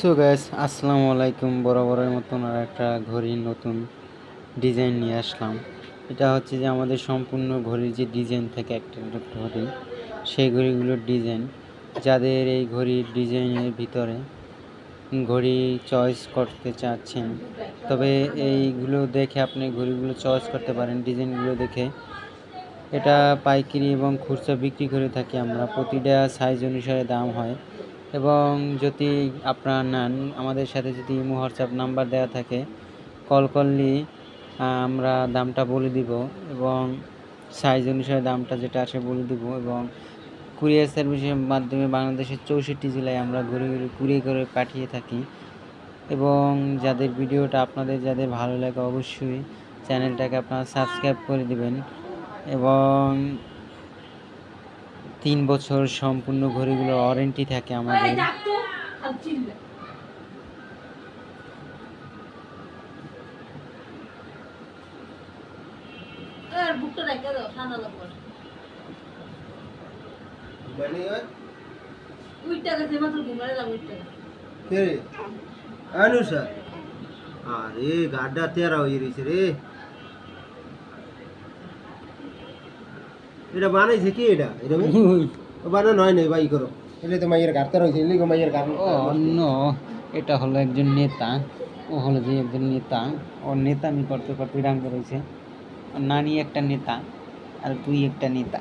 So gas আসসালামু আলাইকুম। বরাবরের মতন আর একটা ঘড়ির নতুন ডিজাইন নিয়ে আসলাম। এটা হচ্ছে যে আমাদের সম্পূর্ণ ঘড়ির যে ডিজাইন থাকে একটা একটা ঘড়ি, সেই ঘড়িগুলোর ডিজাইন। যাদের এই ঘড়ির ডিজাইনের ভিতরে ঘড়ি চয়েস করতে চাচ্ছেন, তবে এইগুলো দেখে আপনি ঘড়িগুলো চয়েস করতে পারেন, ডিজাইনগুলো দেখে। এটা পাইকারি এবং খুচরা বিক্রি করে থাকি আমরা। প্রতিটা সাইজ অনুসারে দাম হয়। এবং যদি আপনার নেন, আমাদের সাথে যদি ইমো হোয়াটসঅ্যাপ নাম্বার দেওয়া থাকে কল করলে আমরা দামটা বলে দিব এবং সাইজ অনুসারে দামটা যেটা আসে বলে দিব এবং কুরিয়ার সার্ভিসের মাধ্যমে বাংলাদেশের চৌষট্টি জেলায় আমরা ঘুরে ঘুরে কুরিয়ে করে পাঠিয়ে থাকি। এবং যাদের ভিডিওটা আপনাদের, যাদের ভালো লাগে অবশ্যই চ্যানেলটাকে আপনারা সাবস্ক্রাইব করে দিবেন। এবং তিন বছর সম্পূর্ণ ঘড়িগুলোর ওয়ারেন্টি থাকে আমাদের। মানে গেছে আরে গাড্ডা তেরা হয়ে রয়েছে রে। এটা বানাইছে কি এটা? এটা বানানো হয় নাই ভাই করো। এলে তো মাইয়ের গাড়তে রয়েছে এলে মাইয়ের ও অন্য এটা হলো একজন নেতা ও হলো যে একজন নেতা ওর নেতা আমি করতে করতে রাঙ্গ রয়েছে ওর নানি একটা নেতা আর তুই একটা নেতা।